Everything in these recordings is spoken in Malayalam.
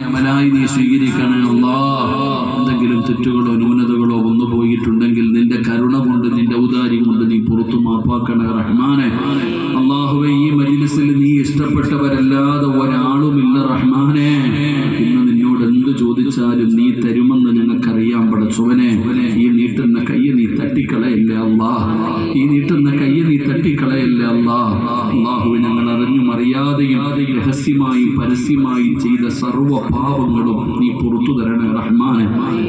അമലായി നീ സ്വീകരിക്കണേ അല്ലാ എന്തെങ്കിലും തെറ്റുകളോ ന്യൂനതകളോ വന്നു പോയിട്ടുണ്ടെങ്കിൽ നിന്റെ കരുണ കൊണ്ട് നിന്റെ ഔദാര്യം കൊണ്ട് നീ പുറത്തു മാപ്പാക്കണേ തട്ടിക്കളയല്ലേ അല്ലാ അള്ളാഹുവെ ഞങ്ങൾ അറിഞ്ഞും അറിയാതെയും രഹസ്യമായി പരസ്യമായി ചെയ്ത സർവ പാപങ്ങളും നീ പുറത്തു തരണേ റഹ്മാനെ.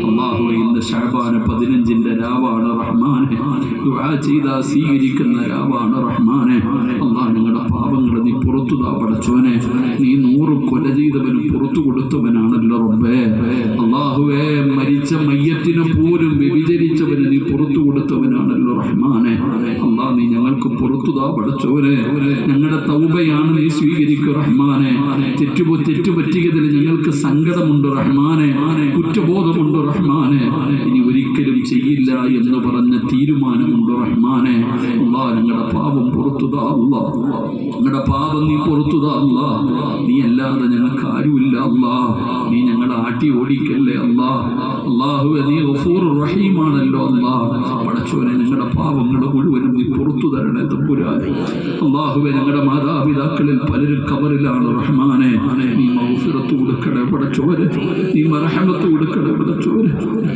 അള്ളാഹു ഇന്ന് ഷാബാന് പതിനഞ്ചിന്റെ രാവാണ് റഹ്മാനെ. ദുആ ചെയ്താ സ്വീകരിക്കുന്ന രാവാണ് റഹ്മാനെ. അള്ളാഹ് ഞങ്ങളുടെ പാപങ്ങൾ നീ പുറത്തു താ പടച്ചോനെ നീ നൂറ് കൊല ചെയ്തവനും പുറത്തു കൊടുത്തവനാണല്ലോ റബ്ബേ. അള്ളാഹുവേ മരിച്ച മയ്യത്തിന് പോലും വ്യഭിചരിച്ചവന് ഞങ്ങളുടെ തൗബയാണ് നീ സ്വീകരിക്കുക റഹ്മാനെ. തെറ്റുപോ തെറ്റുപറ്റിയതിൽ ഞങ്ങൾക്ക് സങ്കടമുണ്ട് റഹ്മാനെ. കുറ്റബോധമുണ്ട് റഹ്മാനെ. ഇനി ഒരിക്കലും ചെയ്യില്ല എന്ന് പറഞ്ഞ തീരുമാനമുണ്ട് റഹ്മാനെ. ഞങ്ങളുടെ പാപം പുറത്തുതാ ഞങ്ങളുടെ പാപം നീ പുറത്തുതാ അല്ല. നീ അല്ലാതെ ഞങ്ങൾക്ക് ആരുമില്ല അല്ല. നീ ഞങ്ങളെ ആട്ടി ഓടിക്കല്ലേ അല്ല. അള്ളാഹു നീ ഗഫൂർ റഹീമാണല്ലോ അല്ല. പടച്ചോനെ ഞങ്ങളുടെ പാപങ്ങൾ മുഴുവനും നീ പുറത്തു തരണേ തമ്പുരാനെ. അള്ളാഹുവെ ഞങ്ങളുടെ മാതാപിതാക്കളിൽ പലരും കബറിലാണ് റഹ്മാനെ. നീ മൗഫിറത്ത് കൊടുക്കണേ പടച്ചോരെ നീ മറഹമത്ത് കൊടുക്കണേ പടച്ചോരെ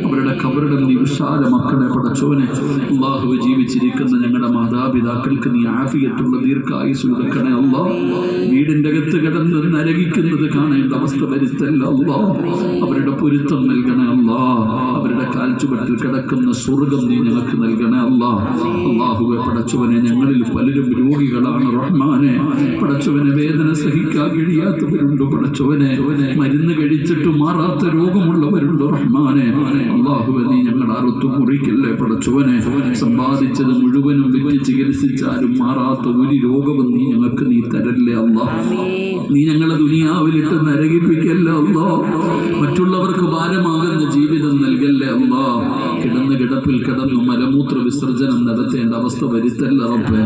അവരുടെ കബറിടം നീ വിശാലമാക്കണേ പടച്ചോനെ. അള്ളാഹുവെ ജീവിച്ചിരിക്കുന്ന ഞങ്ങളുടെ മാതാപിതാക്കൾക്ക് നീ ആഫിയത്തുള്ള ദീർഘായുസ് കൊടുക്കണേ അല്ല വീടിന്റെ അകത്ത് കിടന്ന് നരകിക്കുന്നത് കാണേണ്ട അവസ്ഥ വരുത്തല്ല അല്ല അവരുടെ പൊരുത്തം നൽകണേ അല്ല അവരുടെ കാൽച്ചുവട്ടിൽ കിടക്കുന്ന സ്വർഗം നീ ഞങ്ങൾക്ക് നൽകണേ അല്ല അള്ളാഹുവെ പടച്ചവനെ ഞങ്ങളിൽ പലരും രോഗികളാണ് റഹ്മാനെ. പടച്ചവനെ വേദന സഹിക്കാൻ കഴിയാത്തവരുണ്ട് പടച്ചവനെ? മരുന്ന് കഴിച്ചിട്ട് മാറാത്ത രോഗമുള്ളവരുണ്ട് റഹ്മാനെ? അള്ളാഹുവെ നീ ഞങ്ങളുടെ അറുത്തു മുറിക്കല്ലേ പടച്ചവനെ? സമ്പാദിച്ചത് മുഴുവനും വിറ്റ് ചികിത്സിച്ചാലും മാറാത്ത ഒരു രോഗവും നീ ഞങ്ങൾക്ക് നീ തരല്ലേ അല്ല നീ ഞങ്ങളെ ദുനിയാവിലിട്ട് നരകിപ്പിക്കല്ല അല്ല മറ്റുള്ളവർക്ക് ഭാരമാകുന്ന ജീവിതം നൽകല്ലേ അല്ല കിടന്ന് കിടപ്പിൽ കിടന്നു മലമൂത്ര വിസർജനം നടത്തേണ്ട അവസ്ഥ വരുത്തല്ല റബ്ബേ.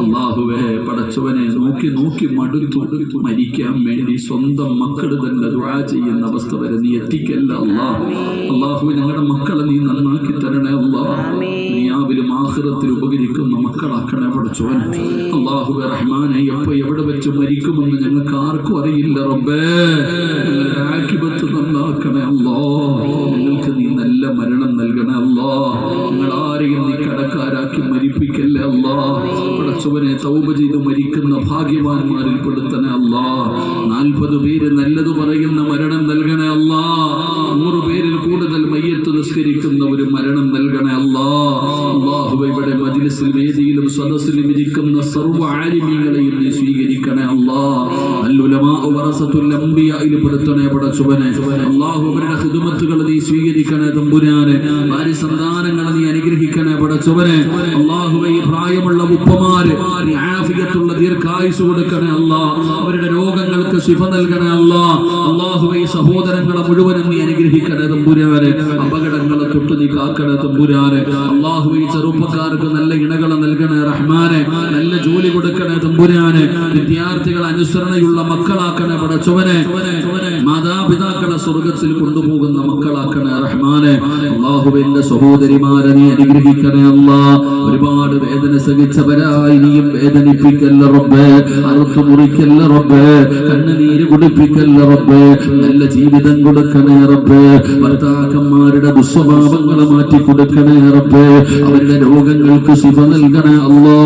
അള്ളാഹുവേ പടച്ചവനെ നോക്കി നോക്കി മടുത്തു. മരിക്കാൻ വേണ്ടി സ്വന്തം മക്കൾ തന്നെ ദുആ ചെയ്യുന്ന അവസ്ഥ വരെ നീ എത്തിക്കല്ല അള്ളാഹു ഞങ്ങളുടെ മക്കളെ നീ നന്നാക്കി തരണേ അല്ലാ ആഖിറത്തിൽ ഉപകരിക്കുന്ന മക്കളാക്കണേ പടച്ചവനെ അള്ളാഹു റഹ്മാനെ എപ്പോ എവിടെ വെച്ച് മരിക്കുമെന്ന് ഞങ്ങൾക്ക് ആർക്കും അറിയില്ല റബ്ബേ. ആലിമീങ്ങളെയും നീ സ്വീകരിക്കണേ അല്ലാ. അല്ലുലമാ വറസത്തുൽ അംബിയായിൽ പെടുത്തണേ പടച്ചവനെ അള്ളാഹു അവരുടെ ഹിദുമത്തുകൾ നീ സ്വീകരിക്കണേ തമ്പുരാനെ. ഭാര്യ സന്താനങ്ങളെ നീ അനുഗ്രഹിക്കണേ പടച്ചവനെ അള്ളാഹുവെ ഈ പ്രായമുള്ള ഉപ്പമാര് ആഫിയത്തുള്ള ദീർഘായുസ് കൊടുക്കണേ അല്ലാ. അവരുടെ രോഗങ്ങൾക്ക് ശിഫ നൽകണേ അല്ലാ. അള്ളാഹുവെ ഈ സഹോദരങ്ങളെ മുഴുവനും നീ അനുഗ്രഹിക്കണേ തമ്പുരാനെ. അപകടങ്ങളെ തൊട്ട് നീ കാക്കണേ തമ്പുരാനെ. അള്ളാഹുവെ ഈ ചെറുപ്പക്കാർക്ക് നല്ല ഇണകളെ നൽകണേ റഹ്മാനെ. നല്ല ജോലി കൊടുക്കണേ തമ്പുരാനെ വിദ്യാർത്ഥികൾ അനുസരണയുള്ള മക്കളാക്കണേ പടച്ചവനെ മാതാപിതാക്കളെ സ്വർഗത്തിൽ കൊണ്ടുപോകുന്ന മക്കളാക്കണേ റഹ്മാനെ. അള്ളാഹുവിന്റെ സഹോദരിമാരെ നീ അനുഗ്രഹിക്കണേ അല്ല. ഒരുപാട് വേദന സഹിച്ചവരായി നീയും വേദനിപ്പിക്കല്ല റബ്ബേ. അറുത്തു മുറിക്കല്ല റബ്ബേ. കണ്ണുനീര് കുടിപ്പിക്കല്ല റബ്ബേ. നല്ല ജീവിതം കൊടുക്കണേ റബ്ബേ. ഭർത്താക്കന്മാരുടെ ദുസ്വഭാവങ്ങളെ മാറ്റി കൊടുക്കണേ റബ്ബേ. അവരുടെ രോഗങ്ങൾക്ക് ശിവ നൽകണേ അല്ലാ.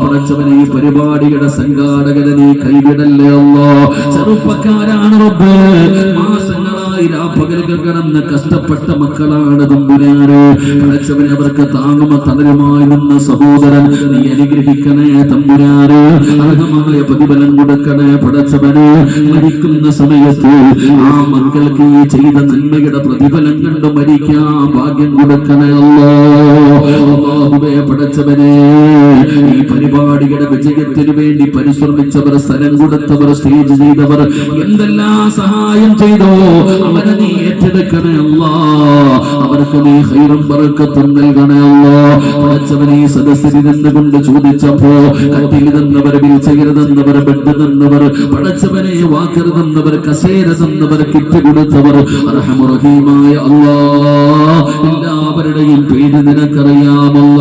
പടച്ചവനെ ഈ പരിപാടിയുടെ സംഘാടകനെ നീ കൈവിടല്ലേ അല്ലോ? ചെറുപ്പക്കാരാണ് റബ്ബേ. കിടന്ന് കഷ്ടപ്പെട്ട മക്കളാണ് തമ്പുരാന്. അവർക്ക് താങ്ങുമ തണലുമായി നിന്ന സഹോദരൻ നീ അനുഗ്രഹിക്കണേ തമ്പുരാന്. അർഹമായ പ്രതിഫലം കൊടുക്കണേ പടച്ചവന്. മരിക്കുന്ന സമയത്ത് ആ മക്കൾക്ക് ഈ ചെയ്ത നന്മയുടെ പ്രതിഫലം കണ്ട് മരിക്കാൻ ഭാഗ്യം കൊടുക്കണേ അല്ലോ. അല്ലാഹുവേ പടച്ചവനെ ഈ പരിപാടിയുടെ വിജയത്തിന് വേണ്ടി പരിശ്രമിച്ചവർ സ്ഥലം കൊടുത്തവർ സ്റ്റേജ് ചെയ്തവർ എന്തെല്ലാം സഹായം ചെയ്തോ അവനെ ഏറ്റെടുക്കണേ അല്ലാ അവർക്ക് ഹൈറും ബറക്കത്തും നൽകണേ അല്ലാ. പടച്ചവനെ ഈ സദസ്സിൽ നിന്നുകൊണ്ട് ചോദിച്ചപ്പോ കട്ടിൽ തന്നവർ വീൽചെയർ തന്നവർ ബെഡ് തന്നവർ പടച്ചവനെ വാക്കരുതെന്നവർ തന്നവർ കസേര തന്നവർ കിറ്റ് കൊടുത്തവർ അർഹമുറഹീമായ അല്ലാ. എല്ലാവരുടെയും പേര് നിനക്കറിയാമല്ല.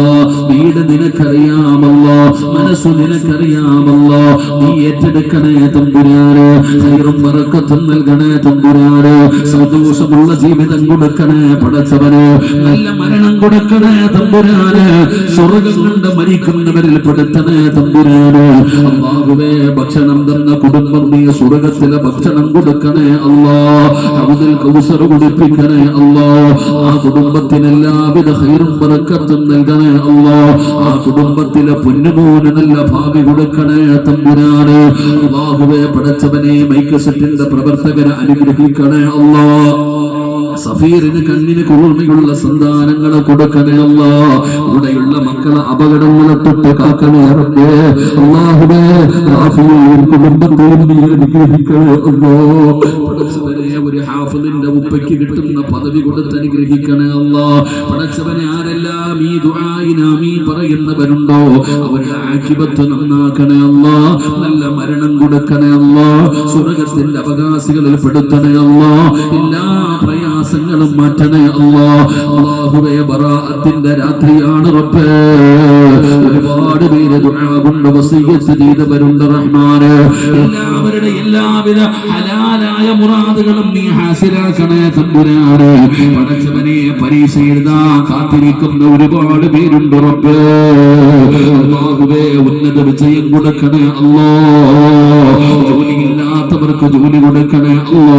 വീട് നിനക്കറിയാമല്ല. മനസ്സു നിനക്കറിയാമല്ല. നീ ഏറ്റെടുക്കണേ തമ്പുരാന്. ഹൈറും മറക്കത്തും നൽകണേ തമ്പുരാന്. സന്തോഷമുള്ള ജീവിതം കൊടുക്കണേ പടച്ചവന്. നല്ല മരണം കൊടുക്കണേ തമ്പുരാന്. സ്വർഗം കണ്ട് മരിക്കുന്നവരിൽ പെടുത്തണേ തമ്പുരാന്. അള്ളാഹുവേ ഭക്ഷണം തന്ന കുടുംബം നീ സ്വർഗത്തിലെ ഭക്ഷണം കൊടുക്കണേ അല്ലാ അവതിൽ കൗസർ കുടിപ്പിക്കണേ അല്ലാ ആ കുടുംബത്തിന് എല്ലാവിധ ഹൈറും പറക്കത്തും നൽകണേ അല്ലാ ആ കുടുംബത്തിലെ പൊന്നുമോന് നല്ല ഭാവി കൊടുക്കണേ തമ്പുരാന്. അള്ളാഹുവേ പടച്ചവനെ മൈക്കസെറ്റിന്റെ പ്രവർത്തകരെ അനുഗ്രഹിക്കണേ അല്ലാ الله സഫീറിന് കണ്ണിന് കുളിർമയുള്ള സന്താനങ്ങളെ കൊടുക്കണേ അല്ലാ അവിടെയുള്ള മക്കളെ അപകടങ്ങളെ തൊട്ട് കാക്കണേ റബ്ബേ അല്ലാഹുവേ റാഫിയെയും കുടുംബത്തെയും നീ അനുഗ്രഹിക്കണേ ഒരു ഹാഫിളിന്റെ ഉപ്പയ്ക്ക് കിട്ടുന്ന പദവി കൊടുത്ത് അനുഗ്രഹിക്കണേ അല്ലാ പടച്ചവനെ ആരെല്ലാം ഈ ദുആയിനാമീ പറയുന്നവരുണ്ടോ? അവരുടെ ആക്കിപത്ത് നന്നാക്കണേ അല്ലാ നല്ല മരണം കൊടുക്കണേ അല്ലാ സ്വർഗത്തിന്റെ അവകാശികളിൽ പെടുത്തണേ അല്ലാ എല്ലാ പ്രയാസങ്ങളും മാറ്റണേ അല്ലാ. അല്ലാഹുവേ ബറാഅത്തിന്റെ രാത്രിയാണ് റബ്ബേ. ഒരുപാട് പേര് കൊണ്ട് വസീയത്ത് ചെയ്തവരുണ്ട് റഹ്മാനെ. എല്ലാവരുടെ എല്ലാവിധ ഹലാലായ മുറാദുകളും നീ ഹാസിലാക്കണേ തമ്പുരാനെ. പടച്ചവനെ പരീക്ഷ എഴുതാൻ കാത്തിരിക്കുന്ന ഒരുപാട് പേരുണ്ട് റബ്ബേ. അല്ലാഹുവേ ഉന്നത വിജയം കൊടുക്കണേ അല്ലാ. ജോലിയില്ലാത്തവർക്ക് ജോലി കൊടുക്കണേ അല്ലോ.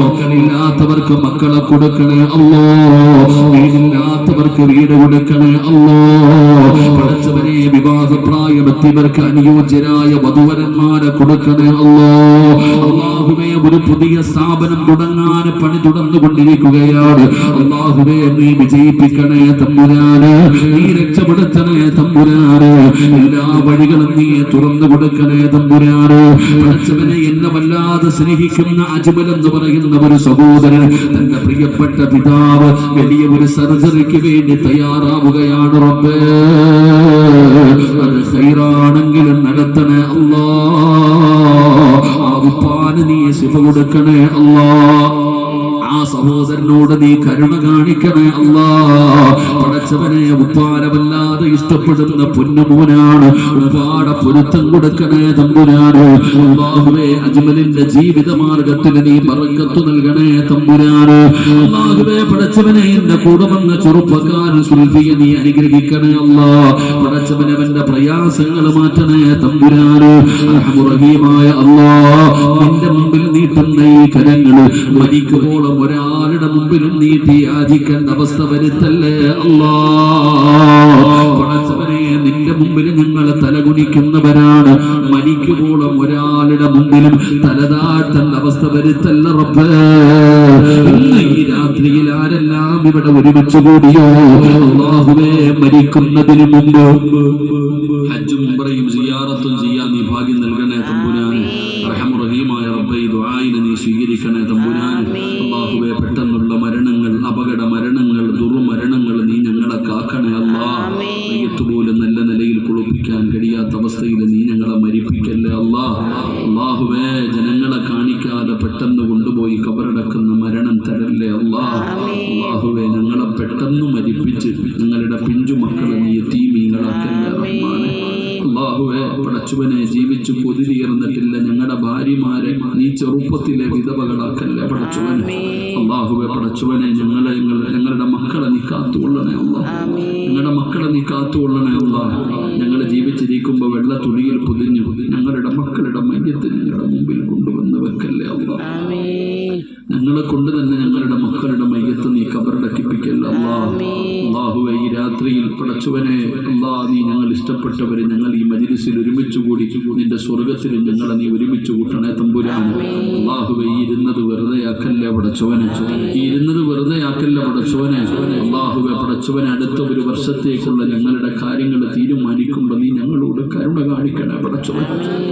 മക്കളില്ലാത്തവർക്ക് മക്കളെ കൊടുക്കണേ അല്ലോ. വീടില്ലാത്തവർക്ക് വീട് കൊടുക്കണേ അല്ലാ. വിവാഹ വിവാഹപ്രായമെത്തിയവർക്ക് അനുയോജ്യരായ വധുവരന്മാരെ കൊടുക്കണേ അല്ലോ. അള്ളാഹുവേ ഒരു പുതിയ സ്ഥാപനം തുടങ്ങാൻ പണി തുടർന്നുകൊണ്ടിരിക്കുകയാണ്. അള്ളാഹുവേ നീ വിജയിപ്പിക്കണേ തമ്പുരാന്. നീ രക്ഷപ്പെടുത്തണേ തമ്പുരാറ് എല്ലാ വഴികളും നീ തുറന്നു കൊടുക്കണേ തമ്പുരാറ് പഠിച്ചവനെ എന്നെ വല്ലാതെ സ്നേഹിക്കുന്ന അജ്മൽ എന്ന് പറയുന്ന ഒരു സഹോദരൻ തന്റെ പ്രിയപ്പെട്ട പിതാവ് വലിയ ഒരു സർജറിക്ക് വേണ്ടി തയ്യാറാവുകയാണ് റബ്ബേ. അത് ഹൈറാണെങ്കിലും നടത്തണേ അല്ലാ. ആ ഉപ്പാന് നീ ശിവ കൊടുക്കണേ അല്ലാ. ആ സഹോദരനോട് നീ കരുണ കാണിക്കണേ അല്ലാ. പടച്ചവനെ ഉപ്പാരമല്ലാതെ ഇഷ്ടപ്പെടുന്ന പൊന്നുമോനാണ്. ഒരുപാട് പൊരുത്തം കൊടുക്കണേ തമ്പുരാന്. അള്ളാഹുവേ അജ്മലിന്റെ ജീവിത മാർഗത്തിന് നീ പറക്കത്തു നൽകണേ തമ്പുരാന്. അള്ളാഹുവേ പടച്ചവനെ എന്റെ കൂടെ വന്ന ചെറുപ്പക്കാരൻ സുൽഫിയെ നീ അനുഗ്രഹിക്കണേ അല്ലാ. പടച്ചവനവന്റെ പ്രയാസങ്ങൾ മാറ്റണേ തമ്പുരാന്. റഹീമായ അല്ലാ. നിന്റെ മുമ്പിൽ നീട്ടുന്ന ഈ കരങ്ങൾ മരിക്കുമ്പോളും ഒരാളുടെ മുമ്പിലും നീട്ടി യാചിക്കേണ്ട അവസ്ഥ വരുത്തല്ലേ? അല്ലാ. നിന്റെ മുമ്പിൽ ഞങ്ങൾ തലകുനിക്കുന്നവരാണ്. മരിക്കുമ്പോളും ഒരാളുടെ മുമ്പിലും തലതാഴ്ത്തേണ്ട അവസ്ഥ വരുത്തല്ല റബ്ബേ? ഈ രാത്രിയിൽ ആരെല്ലാം ഇവിടെ ഒരുമിച്ച് കൂടിയോ? അള്ളാഹുവേ മരിക്കുന്നതിന് മുമ്പ് ഹജ്ജും സിയാറത്തും ചെയ്യാൻ നീ ഭാഗ്യം നൽകണേ തമ്പുരാൻ റഹമുറഹീമായ റബ്ബൈ ദുആയിനെ നീ സ്വീകരിക്കണേ തമ്പുരാൻ പെട്ടെന്ന് കൊണ്ടുപോയി കബറടക്കുന്ന മരണം തരല്ലേ അള്ളാഹുവെ ഞങ്ങളെ പെട്ടെന്ന് മരിപ്പിച്ച് ഞങ്ങളുടെ പിഞ്ചു മക്കളെ നീ തീമീങ്ങളാക്കല്ലേ റഹ്മാനെ. അള്ളാഹുവെ പടച്ചുവനെ ജീവിച്ചു പൊതിരിയർന്നിട്ടില്ല ഞങ്ങളുടെ ഭാര്യമാരെ നീ ചെറുപ്പത്തിലെ വിധവകളാക്കല്ലേ പടച്ചുവനെ. അള്ളാഹുവെ പടച്ചുവനെ ഞങ്ങളെ ഞങ്ങളുടെ മക്കളെ നീ കാത്തുകൊള്ളണേ അല്ല ഞങ്ങളുടെ മക്കളെ നീ കാത്തുകൊള്ളണേ അല്ല ഞങ്ങൾ ജീവിച്ചിരിക്കുമ്പോൾ വെള്ള തുണിയിൽ പൊതിഞ്ഞു ഞങ്ങളുടെ മക്കളുടെ നിന്റെ സ്വർഗത്തിൽ ഞങ്ങളെ നീ ഒരുമിച്ച് കൂട്ടണേ തമ്പുരാണ് അള്ളാഹുവെ ഇരുന്നത് വെറുതെ ആക്കല്ല പടച്ചവനെ ഇരുന്നത് വെറുതെ ആക്കല്ല പടച്ചവനെ അള്ളാഹുവെ പടച്ചവനെ അടുത്ത ഒരു വർഷത്തേക്കുള്ള ഞങ്ങളുടെ കാര്യങ്ങൾ തീരുമാനിക്കുമ്പോൾ നീ ഞങ്ങളോട് കരുണ കാണിക്കണേ? പടച്ചവൻ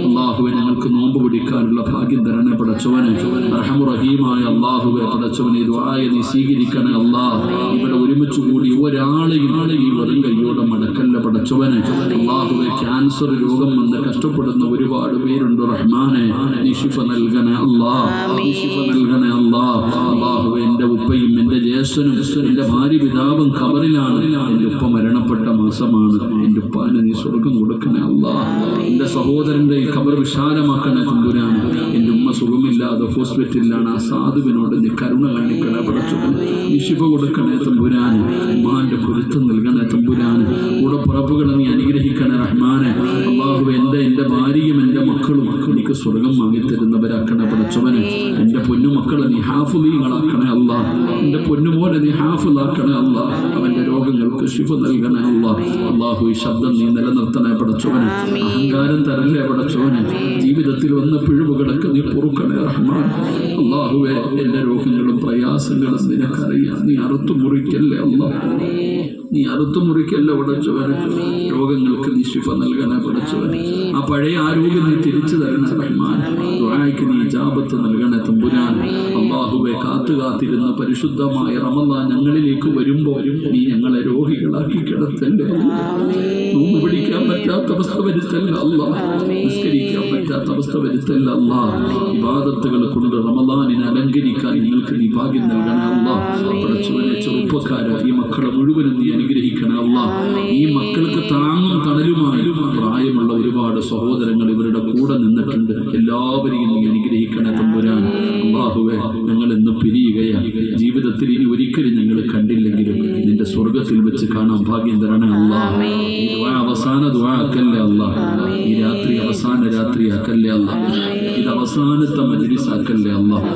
അള്ളാഹുവെ ഞങ്ങൾക്ക് നോമ്പ് പിടിക്കാനുള്ള ഭാഗ്യം തരണേ പടച്ചവനെ. റഹമുറഹീമായ അള്ളാഹുവെ പടച്ചവനെ ദ്വായ നീ സ്വീകരിക്കണേ അള്ളാഹ് ഇവിടെ ഒരുമിച്ച് കൂടി ഒരാളെയും ഈ വെറും കയ്യോടെ മടക്കല്ല പടച്ചവനെ. അള്ളാഹുവെ ക്യാൻസർ രോഗം വന്ന് കഷ്ടപ്പെടുന്ന ഒരുപാട് പേരുണ്ട് റഹ്മാനെ. നിഷിഫ നൽകണേ അള്ളാഹ് നിഷിഫ നൽകണേ അള്ളാഹ് അള്ളാഹുവെ എന്റെ ഉപ്പയും എന്റെ ജ്യേഷ്ഠനും എന്റെ ഭാര്യ പിതാവും ഖബറിലാണ്. എന്റെ ഉപ്പ മരണപ്പെട്ട മാസമാണ്. എന്റെ ഉപ്പാന് നീ സ്വർഗം കൊടുക്കണേ എന്റെ സഹോദരന്റെ ഖബർ വിശാലമാക്കണ തമ്പുരാൻ എന്റെ ഉമ്മ സുഖമില്ലാതെ ഹോസ്പിറ്റലിലാണ് ആ സാധുവിനോട് നീ കരുണ കാണിക്കണേ പടച്ചവൻ നിഷിഫ കൊടുക്കണേ തമ്പുരാൻ ഉമ്മാന്റെ പൊരുത്തം നൽകണേ തമ്പുരാൻ കൂടെ പുറപ്പുകളെ നീ അനുഗ്രഹിക്കണേ റഹ്മാനെ. അള്ളാഹു എന്റെ എന്റെ ഭാര്യയും എന്റെ മക്കളും എനിക്ക് സ്വർഗം വാങ്ങിത്തരുന്നവരാക്കണേ പടച്ചവനെ എന്റെ പൊന്നുമക്കളെ നീ ഹാഫുലീങ്ങളാക്കണേ അല്ല എന്റെ പൊന്നുപോലെ നീ ഹാഫുലാക്കണേ അല്ല അവന്റെ രോഗങ്ങൾക്ക് ശിഫ നൽകണേ അള്ളാഹ് അള്ളാഹു ഈ ശബ്ദം നീ നിലനിർത്തണേ പടച്ചോനെ. അഹങ്കാരം തരല്ലേ പടച്ചോനെ. ജീവിതത്തിൽ വന്ന പിഴവുകളൊക്കെ നീ പൊറുക്കണേ റഹ്മാൻ. അള്ളാഹുവെ എന്റെ രോഗങ്ങളും പ്രയാസങ്ങളും നിനക്കറിയാം. നീ അറുത്തു മുറിക്കല്ലേ അള്ളാഹ് നീ അറുത്തു മുറിക്കല്ല പടച്ചവന് രോഗങ്ങൾക്ക് നീ ശിഫ നൽകണേ പടച്ചവന് ആ പഴയ ആരോഗ്യം നീ തിരിച്ചു തരണേ റഹ്മാൻ. ദുരായ്ക്ക് നീ ജാപത്ത് നൽകണേ തമ്പുരാൻ. അള്ളാഹുവെ കാത്തു കാത്തിരുന്ന പരിശുദ്ധമായ റമദാൻ ഞങ്ങളിലേക്ക് വരുമ്പോൾ നീ ഞങ്ങളെ രോഗികളാക്കി കിടത്തല്ലേ നോമ്പ് പിടിക്കാൻ പറ്റാത്ത അവസ്ഥ വരുത്തല്ല അല്ല നിസ്കരിക്കാൻ പറ്റാത്ത അവസ്ഥ വരുത്തല്ല അല്ല ഇബാദത്തുകൾ കൊണ്ട് റമദാനിനെ അലങ്കരിക്കാൻ നിങ്ങൾക്ക് നീ ഭാഗ്യം നൽകണം അല്ല ചെറുപ്പക്കാരെ ഈ മക്കളെ മുഴുവനും നീ അനുഗ്രഹിക്കണമല്ല ഈ മക്കൾക്ക് താങ്ങും തണലുമായി പ്രായമുള്ള ഒരുപാട് സഹോദരങ്ങൾ ഇവരുടെ കൂടെ നിന്നിട്ടുണ്ട്. എല്ലാവരെയും നീ അനുഗ്രഹിക്കണേ തമ്പുരാൻ. അള്ളാഹുവെ ഞങ്ങൾ ഇന്ന് പിരിയുകയാണ്. ജീവിതത്തിൽ ഇനി ഒരിക്കലും ഞങ്ങൾ സ്വർഗത്തിൽ വെച്ച് കാണാൻ ഭാഗ്യം തരണേ അള്ളാഹ് ഈ ദുആ അവസാന ദുആ ആക്കല്ലേ അള്ളാഹ് ഈ രാത്രി അവസാന രാത്രി ആക്കല്ലേ അള്ളാഹ് ഇത് അവസാനത്തെ മജ്ലിസ് ആക്കല്ലേ അള്ളാഹ്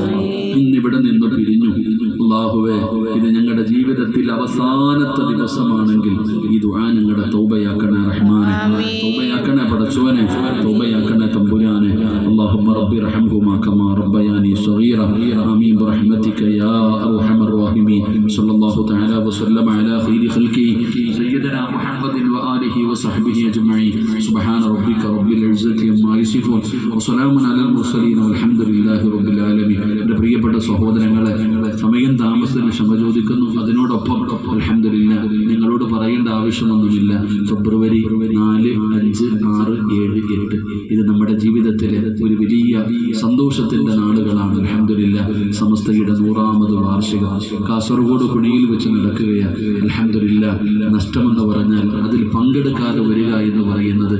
ഇന്നിവിടെ നിന്ന് പിരിഞ്ഞു അള്ളാഹുവേ ഇത് ഞങ്ങളുടെ ജീവിതത്തിൽ അവസാനത്തെ ദിവസമാണെങ്കിൽ ഈ ദുആ ഞങ്ങളുടെ തൗബയാക്കണേ റഹ്മാനെ തൗബയാക്കണേ പടച്ചവനെ തൗബയാക്കണേ തമ്പുരാനെ اللهم رب ارحمهما كما ربياني صغيرا آمين برحمتك يا وسلم على خير خلقه سيدنا محمد وآله وصحبه أجمعين سبحان ربك رب العزة عما يصفون وسلام على المرسلين والحمد لله رب العالمين എൻ്റെ പ്രിയപ്പെട്ട സഹോദരങ്ങളെ സമയം താമസത്തിന് ക്ഷമ ചോദിക്കുന്നു അതിനോടൊപ്പം അലഹമില്ല നിങ്ങളോട് പറയേണ്ട ആവശ്യമൊന്നുമില്ല ഫെബ്രുവരി നാല് അഞ്ച് ആറ് ഏഴ് എട്ട് ഇത് നമ്മുടെ ജീവിതത്തിലെ ഒരു വലിയ സന്തോഷത്തിന്റെ നാളുകളാണ് അലഹമില്ല സമസ്തയുടെ നൂറാമത് വാർഷികം കാസർഗോഡ് പിണിയിൽ വെച്ച് നടക്കുകയാണ്. അലഹമില്ല നഷ്ടമെന്ന് പറഞ്ഞാൽ അതിൽ പങ്കെടുക്കാതെ വരിക എന്ന് പറയുന്നത്